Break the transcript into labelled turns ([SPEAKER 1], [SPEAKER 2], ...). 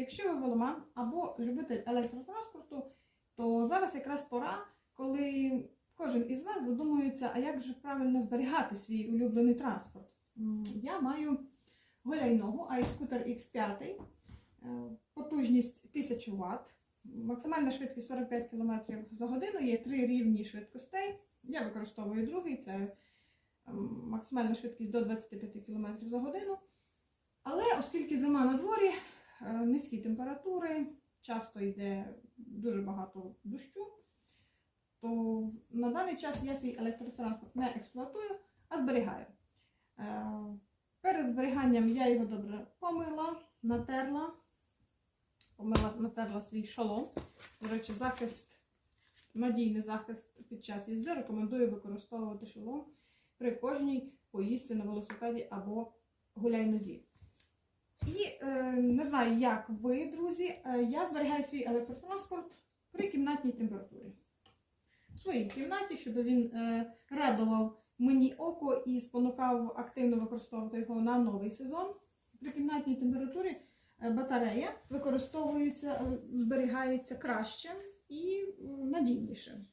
[SPEAKER 1] Якщо ви веломан або любитель електротранспорту, то зараз якраз пора, коли кожен із нас задумується, а як же правильно зберігати свій улюблений транспорт. Я маю голяйногу iScooter X5, е, потужність 1000 Вт, максимальна швидкість 45 км за годину, є три рівні швидкостей. Я використовую другий, це максимальна швидкість до 25 км за годину. Але оскільки зима на дворі, низькі температури, часто йде дуже багато дощу, то на даний час я свій електротранспорт не експлуатую, а зберігаю. Е, Перед зберіганням я його добре помила, натерла, помила, натерла свій шолом. До речі, захист, надійний захист під час їзди. Рекомендую використовувати шолом при кожній поїздці на велосипеді або гуляй-нозі. І е, не знаю, як ви, друзі, е, я зберігаю свій електротранспорт при кімнатній температурі. В своїй кімнаті, щоб він е, радував мені око і спонукав активно використовувати його на новий сезон. При кімнатній температурі батарея використовується, зберігається краще і надійніше.